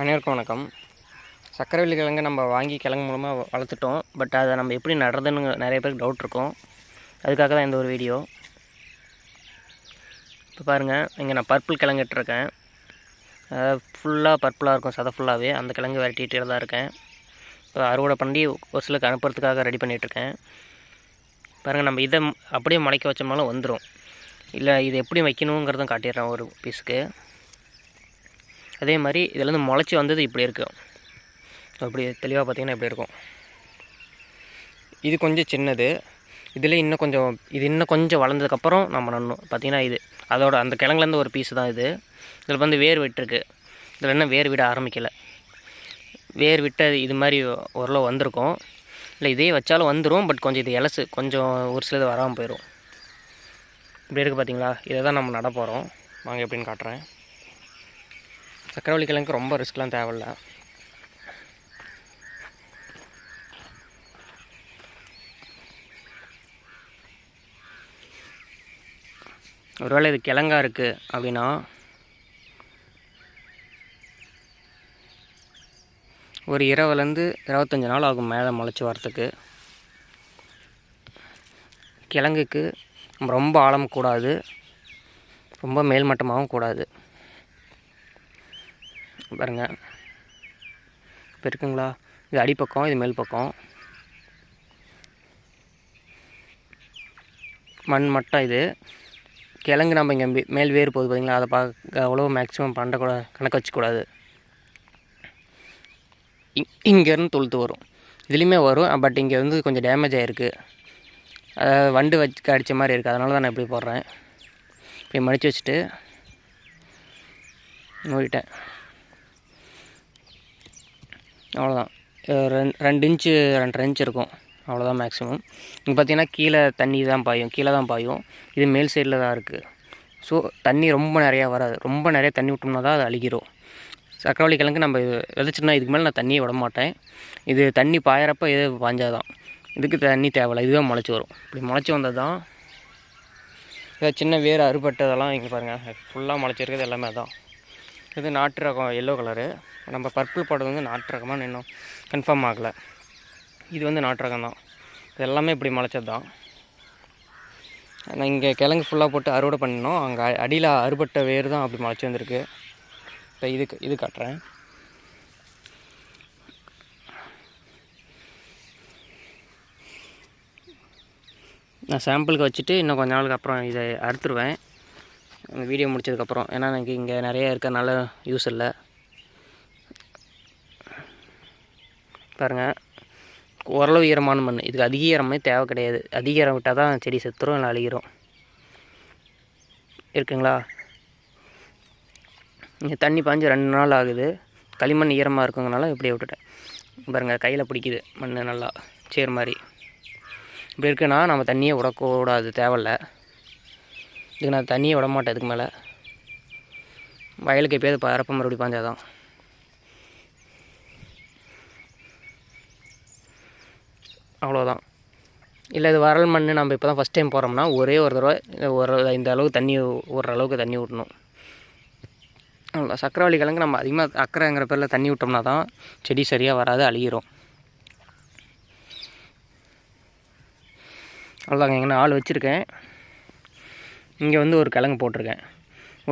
அனைவருக்கும் வணக்கம். சக்கரவள்ளி கிழங்கு நம்ம வாங்கி கிழங்கு மூலமாக வளர்த்துட்டோம். பட் அதை நம்ம எப்படி நடுறதுன்னு நிறைய பேருக்கு டவுட் இருக்கும். அதுக்காக தான் இந்த ஒரு வீடியோ இப்போ பாருங்கள் இங்கே நான் பர்பிள் கிழங்கிட்டுருக்கேன் அதாவது ஃபுல்லாக பர்பிளாக இருக்கும் சதை ஃபுல்லாகவே அந்த கிழங்கு விரட்டிகிட்டே தான் இருக்கேன். இப்போ அறுவடை பண்ணி ஒரு சிலருக்கு அனுப்புறதுக்காக ரெடி பண்ணிகிட்ருக்கேன் பாருங்கள் நம்ம இதை அப்படியே முளைக்க வச்சோம்னாலும் வந்துடும் இல்லை இது எப்படி வைக்கணுங்கிறதும் காட்டிடுறேன் ஒரு பீஸுக்கு அதே மாதிரி இதுலேருந்து முளைச்சி வந்தது இப்படி இருக்கும் அப்படி தெளிவாக பார்த்தீங்கன்னா இப்படி இருக்கும். இது கொஞ்சம் சின்னது. இதில் இன்னும் கொஞ்சம் இது இன்னும் கொஞ்சம் வளர்ந்ததுக்கப்புறம் நம்ம நடணும். பார்த்தீங்கன்னா இது. அதோட அந்த கிழங்குலேருந்து ஒரு பீஸ் தான் இது. இதில் வந்து வேர் விட்டுருக்கு. இதில் இன்னும் வேர் விட ஆரம்பிக்கலை. வேர் விட்ட இது மாதிரி ஓரளவு வந்திருக்கும். இல்லை இதே வச்சாலும் வந்துடும் பட் கொஞ்சம் இது இலசு கொஞ்சம் ஒரு சிலது வராமல் போயிடும் இப்படி இருக்குது பார்த்தீங்களா இதை தான் நம்ம நட போகிறோம் வாங்க எப்படின்னு காட்டுறேன். சக்கரவள்ளி கிழங்கு ரொம்ப ரிஸ்க்லாம் தேவையில்ல. ஒருவேளை இது கிழங்கா இருக்குது அப்படின்னா ஒரு இருபதுலேருந்து இருபத்தஞ்சி நாள் ஆகும் மேலே முளைச்சி வரத்துக்கு கிழங்குக்கு ரொம்ப ஆழம் கூடாது. ரொம்ப மேல்மட்டமாகவும் கூடாது. பாருங்க. இப்போ இருக்குங்களா? இது அடிப்பக்கம் இது மேல் பக்கம். மண் மட்டம் இது. கிழங்கு நம்ம இங்கே மேல் வேறு போகுது பார்த்தீங்களா அதை பார்க்க அவ்வளோ மேக்ஸிமம் பண்ணக்கூட கணக்கு வச்சுக்கூடாது. இங் இங்கேருந்து தொழுத்து வரும். இதுலேயுமே வரும் பட் இங்கே வந்து கொஞ்சம் டேமேஜ் ஆகிருக்கு அதாவது வண்டு வச்சு அடித்த மாதிரி இருக்குது அதனால தான் நான் இப்படி போடுறேன். இப்படி மடித்து வச்சுட்டு மூடிட்டேன். அவ்வளோதான் ரெண்டு ரெண்டு இன்ச்சு ரெண்டரை இன்ச் இருக்கும். அவ்வளோதான் மேக்ஸிமம் இங்கே பார்த்தீங்கன்னா கீழே தண்ணி தான் பாயும். கீழே தான் பாயும். இது மேல் சைடில் தான் இருக்குது ஸோ தண்ணி ரொம்ப நிறையா வராது. ரொம்ப நிறைய தண்ணி விட்டோம்னா தான் அது அழுகிரும் சக்கரவள்ளி கிழங்கு நம்ம இது விதைச்சோம்னா இதுக்கு மேலே நான் தண்ணியை விட மாட்டேன். இது தண்ணி பாயிறப்ப இது பாஞ்சாதான். இதுக்கு தண்ணி தேவையில்லை. இதுவே முளைச்சி வரும். இப்படி முளைச்சி வந்தது தான் சின்ன வேறு அறுபட்டதெல்லாம் இங்கே பாருங்கள் ஃபுல்லாக முளைச்சிருக்கிறது எல்லாமே தான் இது நாட்டு ரகம் எல்லோ கலரு நம்ம பர்பிள் போடுறது வந்து நாட்டு ரகமாக இன்னும் கன்ஃபார்ம் ஆகலை. இது வந்து நாட்டு ரகம் தான். இது எல்லாமே இப்படி முளைச்சது தான். நான் இங்கே கிழங்கு ஃபுல்லாக போட்டு அறுவடை பண்ணினோம். அங்கே அடியில் அறுபட்ட வேர் தான் அப்படி முளைச்சி வந்திருக்கு. இப்போ இதுக்கு இது காட்டுறேன். நான் சாம்பிளுக்கு வச்சுட்டு இன்னும் கொஞ்ச நாளுக்கு அப்புறம் இதை அறுத்துருவேன். வீடியோ முடிச்சதுக்கப்புறம். ஏன்னா எனக்கு இங்கே நிறைய இருக்கறனால யூஸ் இல்லை. பாருங்கள் ஓரளவு ஈரமான மண். இதுக்கு அதிக ஈரமே தேவை கிடையாது. அதிக ஈரம் விட்டால் தான் செடி செத்துரும் இல்லை அழுகிரும் இருக்குங்களா? இங்கே தண்ணி பாஞ்சு ரெண்டு நாள் ஆகுது. களிமண் ஈரமாக இருக்குங்கனால இப்படியே விட்டுட்டேன். பாருங்கள் கையில் பிடிக்குது மண் நல்லா. சேர் மாதிரி. இப்படி இருக்குன்னா நம்ம தண்ணியே விடக்கூடாது தேவையில்லை. இதுக்கு நான் தண்ணியே விட மாட்டேன் இதுக்கு மேலே. வயலுக்கு எப்பயாவது பரப்ப மறுபடியும் பாஞ்சாதான். அவ்வளோதான். இல்லை இது வரல் மண் நம்ம இப்போ தான் ஃபஸ்ட் டைம் போகிறோம்னா ஒரே ஒரு தடவை ஒரு இந்த அளவுக்கு தண்ணி ஒரு அளவுக்கு தண்ணி விட்டணும் அவ்வளோ சக்கரவள்ளி கிழங்கு நம்ம அதிகமாக அக்கறைங்கிற பேரில் தண்ணி விட்டோம்னா தான் செடி சரியாக வராது அழுகிறோம் அவ்வளோதாங்க. எங்கன்னா நான் ஆள் வச்சுருக்கேன். இங்கே வந்து ஒரு கிழங்கு போட்டிருக்கேன்.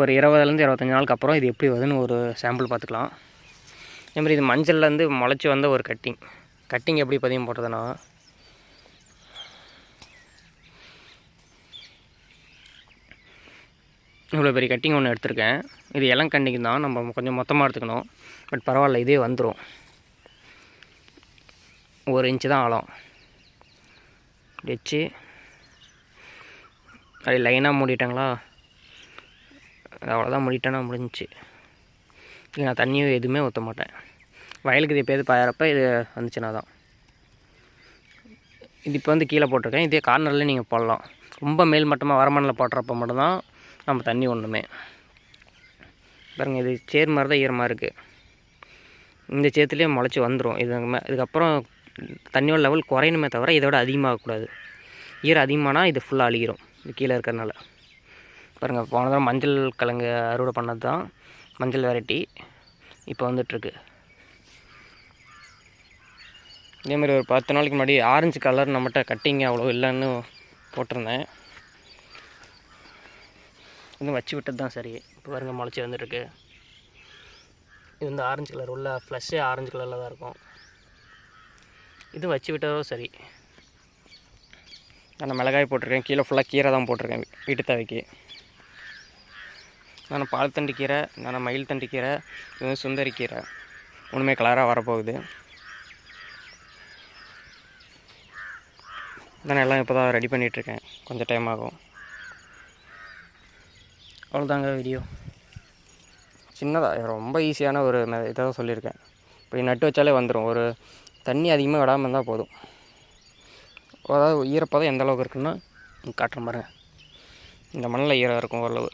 ஒரு இருபதுலேருந்து இருபத்தஞ்சி நாளுக்கு அப்புறம் இது எப்படி வருதுன்னு ஒரு சாம்பிள் பார்த்துக்கலாம். அதே மாதிரி இது மஞ்சள்லேருந்து முளைச்சி வந்த ஒரு கட்டிங் கட்டிங் எப்படி பதியம் போடுறதுன்னா இவ்வளோ பெரிய கட்டிங் ஒன்று எடுத்திருக்கேன். இது இளங்கண்டிக்கு தான் நம்ம கொஞ்சம் மொத்தமாக எடுத்துக்கணும். பட் பரவாயில்ல இதே வந்துடும் ஒரு இன்ச்சு தான் ஆழம். வச்சு அப்படி லைனாக மூடிட்டாங்களா? அவ்வளோதான் மூடிட்டேன்னா முடிஞ்சிச்சு. இது நான் தண்ணியும் எதுவுமே ஊற்ற மாட்டேன். வயலுக்கு இது எப்போயாவது பாயறப்ப இது வந்துச்சுன்னா தான். இது இப்போ வந்து கீழே போட்டிருக்கேன். இதே கார்னரில் நீங்கள் போடலாம். ரொம்ப மேல் மட்டமாக வரமண்ணில் போடுறப்ப மட்டும்தான் நம்ம தண்ணி ஒன்றுமே பாருங்கள் இது சேர் மாதிரி தான் ஈரமாக இருக்குது இந்த சேத்துலேயே முளைச்சி வந்துடும் இது இதுக்கப்புறம் தண்ணியோட லெவல் குறையணுமே தவிர இதோட அதிகமாகக்கூடாது. ஈரம் அதிகமானால் இது ஃபுல்லாக அழுகிரும். இது கீழே இருக்கிறனால பாருங்கள் போன தடவை மஞ்சள் கிழங்கு அறுவடை பண்ணது தான் மஞ்சள் வெரைட்டி இப்போ வந்துட்டுருக்கு. இதே மாதிரி ஒரு பத்து நாளைக்கு முன்னாடி ஆரஞ்சு கலர் நம்மகிட்ட கட்டிங் அவ்வளோ இல்லைன்னு போட்டிருந்தேன். இன்னும் வச்சு விட்டது தான் சரி. இப்போ பாருங்கள் முளைச்சி வந்துட்டுருக்கு. இது வந்து ஆரஞ்சு கலர் உள்ள ஃப்ளஷ்ஷே ஆரஞ்சு கலரில் தான் இருக்கும். இது வச்சு விட்டதோ சரி. நான் மிளகாய் போட்டிருக்கேன். கீழே ஃபுல்லாக கீரை தான் போட்டிருக்கேன். வீட்டு தேவைக்கு. நான் பால் தண்டு கீரை நான் மயில் தண்டு கீரை இது வந்து சுந்தரி கீரை. ஒன்றுமே கலராக வரப்போகுது. தானே எல்லாம் இப்போ தான் ரெடி பண்ணிகிட்ருக்கேன் கொஞ்சம் டைம் ஆகும். அவ்வளோதாங்க வீடியோ சின்னதாக ரொம்ப ஈஸியான ஒரு இதை தான் சொல்லியிருக்கேன். இப்படி நட்டு வச்சாலே வந்துடும் ஒரு தண்ணி அதிகமாக விடாமல் இருந்தால் போதும். அதாவது ஈரப்பதம் எந்த அளவுக்கு இருக்குன்னா காட்டுற பாருங்க இந்த மண்ணில் ஈரம் இருக்கும் ஓரளவு.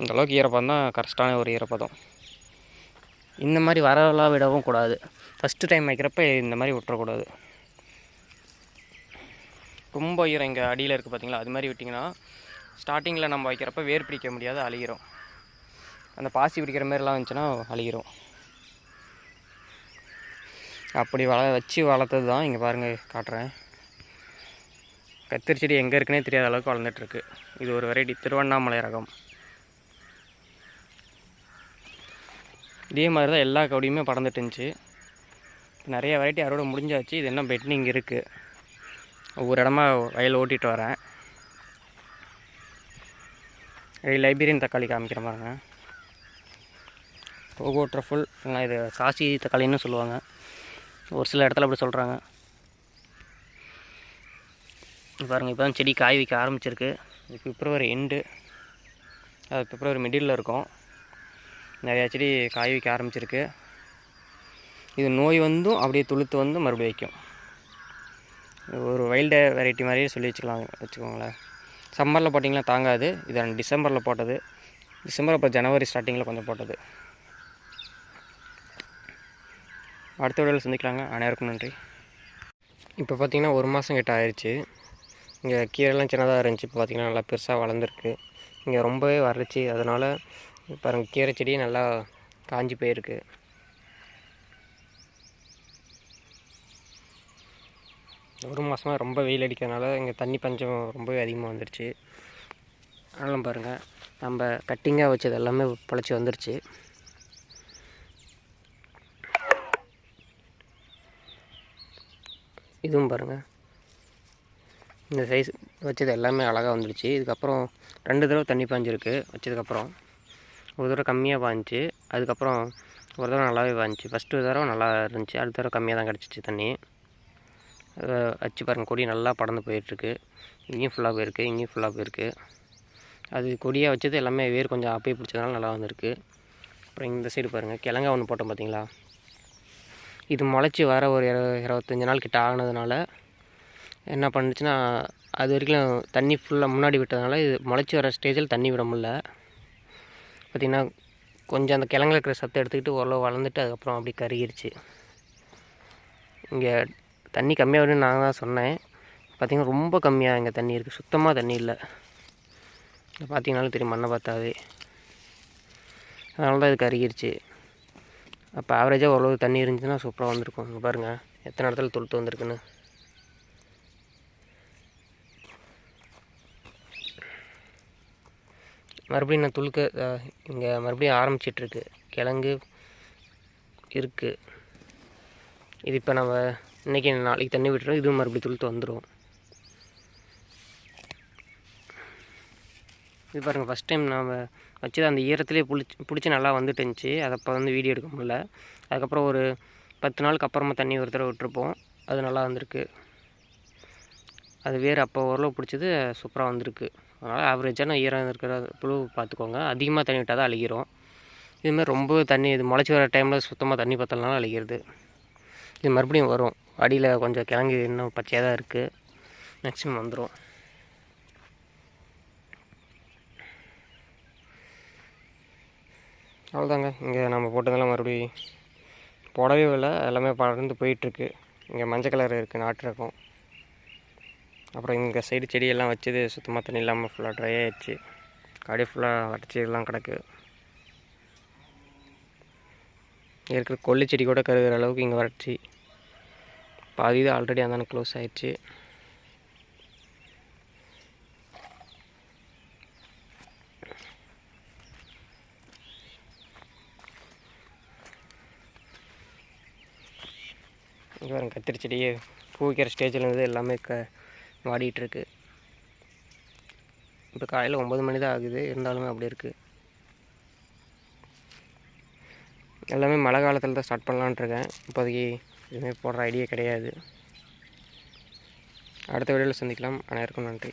இந்த அளவுக்கு ஈரப்பதம் தான் கரெக்டான ஒரு ஈரப்பதம். இந்த மாதிரி வரலாம் விடவும் கூடாது. ஃபஸ்ட்டு டைம் வைக்கிறப்ப இந்த மாதிரி விட்டுறக்கூடாது. ரொம்ப ஈரம் இங்கே அடியில் இருக்குது பார்த்தீங்களா அது மாதிரி விட்டிங்கன்னா ஸ்டார்டிங்கில் நம்ம வைக்கிறப்ப வேர் பிடிக்க முடியாது அழுகிறோம் அந்த பாசி பிடிக்கிற மாதிரிலாம் இருந்துச்சுன்னா அழுகிறோம் அப்படி வள வச்சு வளர்த்தது தான் இங்கே பாருங்கள் காட்டுறேன். கத்திரி செடி எங்கே இருக்குன்னே தெரியாத அளவுக்கு வளர்ந்துட்டுருக்கு. இது ஒரு வெரைட்டி திருவண்ணாமலை ரகம். இதே மாதிரி தான் எல்லா கவுடியுமே பறந்துட்டு இருந்துச்சு. நிறைய வெரைட்டி அறுவடை முடிஞ்சாச்சு. இது என்ன பெட்னிங் இருக்குது ஒவ்வொரு இடமா வயல் ஓட்டிகிட்டு வரேன். லைப்ரரியன் தக்காளி காமிக்கிற பாருங்க போகோ ட்ரஃபுல் இல்லைனா இது காசி தக்காளின்னு சொல்லுவாங்க. ஒரு சில இடத்துல அப்படி சொல்கிறாங்க பாருங்கள் இப்போ தான் செடி காய் வைக்க ஆரம்பிச்சிருக்கு. இது பிப்ரவரி எண்டு அது பிப்ரவரி மிடில் இருக்கும். நிறையா செடி காய் வைக்க ஆரம்பிச்சிருக்கு. இது நோய் வந்தும் அப்படியே துளுத்து வந்து மறுபடியும் வைக்கும். ஒரு வைல்டு வெரைட்டி மாதிரியே சொல்லி வச்சுக்கலாம் வச்சுக்கோங்களேன். சம்மரில் போட்டிங்கன்னா தாங்காது. இது நான் டிசம்பரில் போட்டது. டிசம்பர் அப்போ ஜனவரி ஸ்டார்டிங்கில் கொஞ்சம் போட்டது. அடுத்த வீடியோவில் சந்திக்கலாங்க. அனைவருக்கும் நன்றி. இப்போ பார்த்திங்கன்னா ஒரு மாதம் கிட்ட ஆயிடுச்சு இங்கே கீரைலாம் சின்னதாக இருந்துச்சு. இப்போ பார்த்திங்கன்னா நல்லா பெருசாக வளர்ந்துருக்கு. இங்கே ரொம்பவே வறட்சி. அதனால் பாருங்கள் கீரை செடி நல்லா காஞ்சி போயிருக்கு. ஒரு மாதமாக ரொம்ப வெயில் அடிக்கிறதுனால இங்கே தண்ணி பஞ்சம் ரொம்பவே அதிகமாக வந்துருச்சு. அதெல்லாம் பாருங்கள் நம்ம கட்டிங்காக வச்சது எல்லாமே பழச்சி வந்துருச்சு. இதுவும் பாருங்கள் இந்த சைஸ் வச்சது எல்லாமே அழகாக வந்துடுச்சு. இதுக்கப்புறம் ரெண்டு தடவை தண்ணி பாஞ்சிருக்கு வச்சதுக்கப்புறம். ஒரு தடவை கம்மியாக பாஞ்சிச்சு. அதுக்கப்புறம் ஒரு தடவை நல்லாவே பாஞ்சிச்சு. ஃபஸ்ட்டு ஒரு தடவை நல்லா இருந்துச்சு. அடுத்த தடவை கம்மியாக தான் கிடச்சிச்சு தண்ணி. வச்சு பாருங்கள் கொடி நல்லா படந்து போயிட்டுருக்கு. இங்கேயும் ஃபுல்லாக போயிருக்கு. இங்கேயும் ஃபுல்லாக போயிருக்கு. அது கொடியாக வச்சது எல்லாமே வேர் கொஞ்சம் அப்பயே பிடிச்சதுனால நல்லா வந்திருக்கு. அப்புறம் இந்த சைடு பாருங்கள் கிழங்கா ஒன்று போட்டோம் பார்த்தீங்களா இது முளைச்சி வர ஒரு இரு இருபத்தஞ்சி நாள் கிட்ட ஆனதுனால என்ன பண்ணுச்சுன்னா அது வரைக்கும் தண்ணி ஃபுல்லாக முன்னாடி விட்டதுனால இது முளைச்சி வர ஸ்டேஜில் தண்ணி விட முடில பார்த்திங்கன்னா கொஞ்சம் அந்த கிழங்குல இருக்கிற சத்தை எடுத்துக்கிட்டு ஓரளவு வளர்ந்துட்டு அதுக்கப்புறம் அப்படி கருகிருச்சு. இங்கே தண்ணி கம்மியாக வரும்னு நான் தான் சொன்னேன். பார்த்திங்கன்னா ரொம்ப கம்மியாக இங்கே தண்ணி இருக்குது சுத்தமாக தண்ணி இல்லை. இங்கே பார்த்தீங்கனாலும் தெரியும் மண்ணை பார்த்தாவே. அதனால தான் இது கருகிருச்சு. அப்போ ஆவரேஜாக ஓரளவு தண்ணி இருந்துச்சுன்னா சூப்பராக வந்திருக்கும். இங்கே பாருங்கள் எத்தனை இடத்துல தொழுத்து வந்திருக்குன்னு. மறுபடியும் நான் துளுக்க இங்கே மறுபடியும் ஆரம்பிச்சிட்ருக்கு. கிழங்கு இருக்குது இது இப்போ நம்ம இன்றைக்கி நாளைக்கு தண்ணி விட்டுறோம். இதுவும் மறுபடியும் துளுத்து வந்துடும் இது பாருங்கள் ஃபஸ்ட் டைம் நாம் வச்சது அந்த ஈரத்துலேயே புளிச்சு பிடிச்சி நல்லா வந்துட்டு இருந்துச்சு அதை அப்போ வந்து வீடியோ எடுக்க முடில அதுக்கப்புறம் ஒரு பத்து நாளுக்கு அப்புறமா தண்ணி ஒரு தடவை விட்டுருப்போம். அது நல்லா வந்திருக்கு. அது வேறு அப்போ ஓரளவு பிடிச்சது சூப்பராக வந்திருக்கு. அதனால் ஆவரேஜான ஈரம் இருக்கிற புழு பார்த்துக்கோங்க. அதிகமாக தண்ணி விட்டால் தான் அழுகிறோம். இதுமாதிரி ரொம்ப தண்ணி இது முளைச்சி வர டைமில் சுத்தமாக தண்ணி பத்தலனாலும் அழுகிறது. இது மறுபடியும் வரும். அடியில் கொஞ்சம் கிழங்கு இன்னும் பச்சையாக தான் இருக்குது மேக்ஸிமம் வந்துடும் அவ்வளோதாங்க இங்கே நம்ம போட்டதெல்லாம் மறுபடியும் போடவே இல்லை. எல்லாமே பறந்து போயிட்டுருக்கு. இங்கே மஞ்சள் கலர் இருக்குது நாட்டு ரகம். அப்புறம் இங்கே சைடு செடியெல்லாம் வச்சது சுத்தமாக தண்ணி இல்லாமல் ஃபுல்லாக ட்ரை ஆகிடுச்சு காடி ஃபுல்லாக வறட்சியெல்லாம் கிடக்கு. இருக்கிற கொல்லி செடி கூட கருகிற அளவுக்கு இங்கே வறட்சி. பாதி இது ஆல்ரெடி அந்தான க்ளோஸ் ஆகிடுச்சு இங்கே வரும் கத்திரி செடியே பூ வைக்கிற ஸ்டேஜில் இருந்து எல்லாமே க வாடிட்டுருக்கு இப்போ காலையில் ஒம்பது மணி தான் ஆகுது. இருந்தாலுமே அப்படி இருக்குது எல்லாமே மழை காலத்தில் தான் ஸ்டார்ட் பண்ணலான்ட்ருக்கேன் இப்போதைக்கு எதுவுமே போடுற ஐடியா கிடையாது. அடுத்த வீடியோவில் சந்திக்கலாம். அனைவருக்கும் நன்றி.